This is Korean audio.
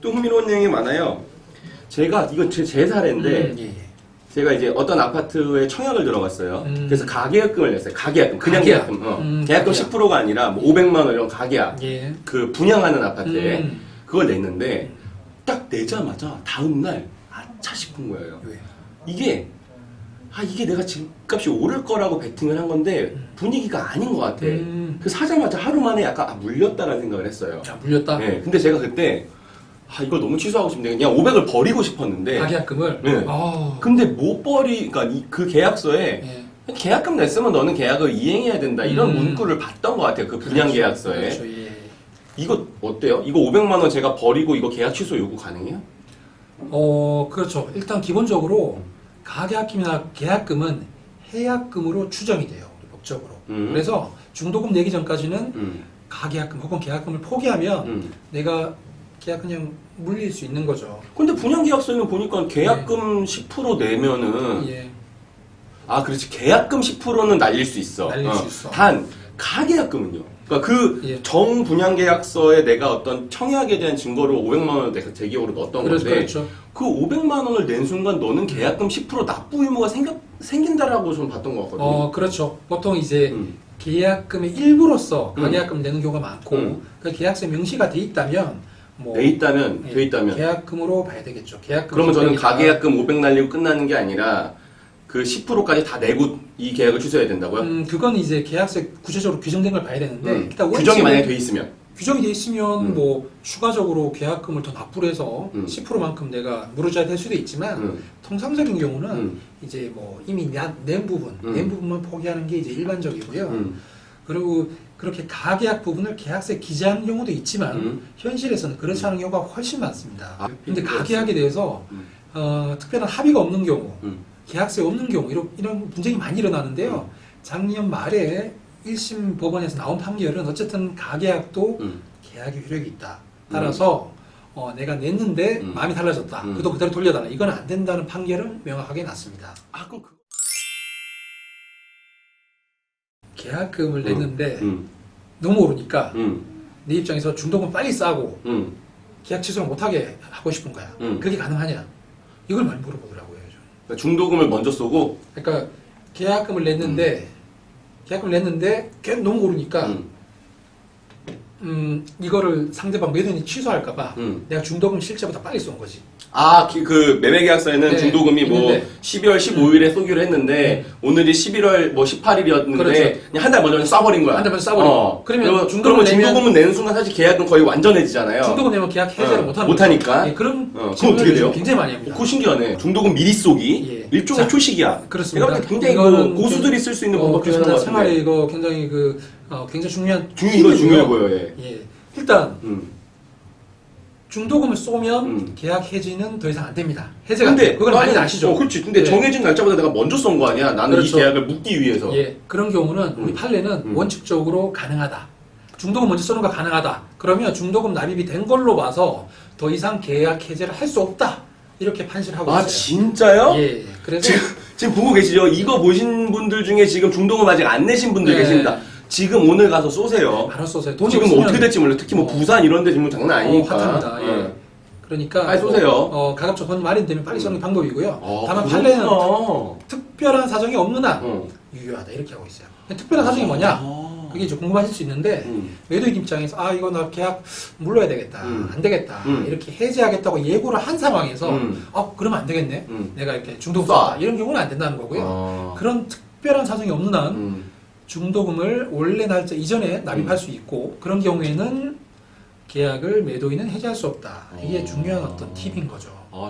또 흥미로운 내용이 많아요. 제가 이건 제, 제 사례인데 음, 예, 예. 제가 이제 어떤 아파트에 청약을 들어갔어요. 음. 그래서 가계약금을 냈어요. 가계약금, 그냥 가계약. 계약금. 어. 음, 계약금 가계약. 10%가 아니라 뭐 500만 원 이런 가계약. 예. 그 분양하는 아파트에 음. 그걸 냈는데 딱 내자마자 다음 날 아차 싶은 거예요. 왜? 이게 아 이게 내가 집값이 오를 거라고 베팅을 한 건데 분위기가 아닌 것 같아. 음. 그 사자마자 하루 만에 약간 아, 물렸다라는 생각을 했어요. 야, 물렸다. 네, 근데 제가 그때 아 이걸 너무 취소하고 싶은데 그냥 500을 버리고 싶었는데 가계약금을. 네. 아. 근데 못 버리 이- 그 계약서에 예. 계약금 냈으면 너는 계약을 이행해야 된다 이런 음. 문구를 봤던 것 같아요 그 분양 계약서에 그렇죠. 예. 이거 어때요? 이거 500만 원 제가 버리고 이거 계약 취소 요구 가능해요? 어, 그렇죠. 일단 기본적으로 가계약금이나 계약금은 해약금으로 추정이 돼요. 법적으로. 음. 그래서 중도금 내기 전까지는 음. 가계약금 혹은 계약금을 포기하면 음. 내가 계약 그냥 물릴 수 있는 거죠. 근데 분양 계약서에는 보니까 계약금 10% 내면은 예. 아 그렇지 계약금 10%는 날릴 수 있어. 날릴 수 있어. 단 가계약금은요. 그러니까 그 예. 정 분양 계약서에 내가 어떤 청약에 대한 증거를 500만 원을 내가 제 기억으로 넣었던 그래서 건데 그렇죠. 그 500만 원을 낸 순간 너는 계약금 10% 납부 의무가 생겨, 생긴다라고 저는 봤던 것 같거든요. 어, 그렇죠. 보통 이제 음. 계약금의 일부로서 음. 가계약금 내는 경우가 많고 음. 그 계약서에 명시가 돼 있다면 뭐 돼 있다면 예, 돼 있다면 계약금으로 봐야 되겠죠. 계약금 그러면 저는. 가계약금 500 날리고 끝나는 게 아니라 그 10%까지 다 내고 이 계약을 취소해야 된다고요? 음, 그건 이제 계약서에 구체적으로 규정된 걸 봐야 되는데 음. 일단 규정이 원칙은- 만약에 돼 있으면 규정이 돼 있으면 음. 뭐 추가적으로 계약금을 더 납부를 해서 음. 10%만큼 내가 물어줘야 될 수도 있지만 음. 통상적인 경우는 음. 이제 뭐 이미 나- 낸 부분, 음. 낸 부분만 포기하는 게 이제 일반적이고요. 음. 그리고 그렇게 가계약 부분을 계약서에 기재하는 경우도 있지만 음. 현실에서는 그렇지 않은 경우가 훨씬 많습니다. 아, 근데 그렇지. 가계약에 대해서 음. 어, 특별한 합의가 없는 경우, 음. 계약서에 없는 경우 이런, 이런 분쟁이 많이 일어나는데요. 작년 말에 1심 법원에서 나온 판결은 어쨌든 가계약도 음. 계약의 효력이 있다. 따라서 어, 내가 냈는데 음. 마음이 달라졌다. 음. 그도 그대로 돌려달라. 이건 안 된다는 판결은 명확하게 났습니다. 아 그 계약금을 냈는데 음. 너무 오르니까 음. 내 입장에서 중도금 빨리 싸고 음. 계약 취소를 못하게 하고 싶은 거야. 음. 그게 가능하냐? 이걸 많이 물어보더라고요. 요즘. 그러니까 중도금을 먼저 쏘고 그러니까 계약금을 냈는데 계약금을 냈는데 계속 너무 오르니까 음. 음. 이거를 상대방 매도인이 취소할까봐 음. 내가 중도금 실제보다 빨리 쏜 거지. 아, 기- 그 매매 계약서에는 네, 중도금이 뭐 있는데. 12월 15일에 쏘기로 했는데 오늘이 11월 뭐 18일이었는데 그렇죠. 그냥 한 달 먼저 쏴버린 거야. 한달 먼저 쏴버린 거. 그러면 그러면 중도금을 중도금은 내는 순간 사실 계약은 거의 완전해지잖아요. 중도금 내면 계약 해제를 어, 못하는 못하니까. 예, 그런 어, 질문을 어떻게 돼요? 굉장히 많이 어, 합니다. 그거 신기하네. 중도금 미리 쏘기 예. 일종의 자, 초식이야. 그렇습니다. 볼때 굉장히 그 고수들이 쓸 수 있는 어, 방법 중에 하나 생활에. 이거 굉장히 그 어, 굉장히 중요한 중요 이거. 중요해 보여. 예. 예. 일단 음. 중도금을 쏘면 음. 계약 해지는 더 이상 안 됩니다. 해제가 안 근데. 그건 많이 아시죠? 어, 그렇지. 근데 예. 정해진 날짜보다 내가 먼저 쏜 거 아니야. 나는 그렇죠. 이 계약을 묻기 위해서. 예, 그런 경우는 우리 음. 판례는 음. 원칙적으로 가능하다. 중도금 먼저 쏘는 거 가능하다. 그러면 중도금 납입이 된 걸로 봐서 더 이상 계약 해제를 할 수 없다. 이렇게 판시를 하고 아 있어요. 진짜요? 예, 예. 그래서 지금, 지금 보고 계시죠? 이거 보신 분들 중에 지금 중도금 아직 안 내신 분들 네. 계십니다. 지금 오늘 가서 쏘세요. 바로 쏘세요. 돈이 지금 없으면 어떻게 될지 몰라요. 특히 뭐 어. 부산 이런 데 지금 장난 아니니까. 어, 핫합니다. 예. 어. 그러니까 빨리 쏘세요. 어, 가급적 돈이 마련되면 빨리 쏘는 게 방법이고요. 아, 다만 그렇구나. 판례는 특별한 사정이 없는 한 어. 유효하다 이렇게 하고 있어요. 특별한 사정이 뭐냐? 아. 그게 이제 궁금하실 수 있는데 음. 매도인 입장에서 아 이거 나 계약 물러야 되겠다 음. 안 되겠다 음. 이렇게 해지하겠다고 예고를 한 상황에서 음. 어 그러면 안 되겠네 음. 내가 이렇게 쏴. 쏜다 이런 경우는 안 된다는 거고요 아. 그런 특별한 사정이 없는 한 음. 중도금을 원래 날짜 이전에 납입할 수 있고 그런 경우에는 계약을 매도인은 해지할 수 없다. 이게 어. 중요한 어떤 팁인 거죠. 아,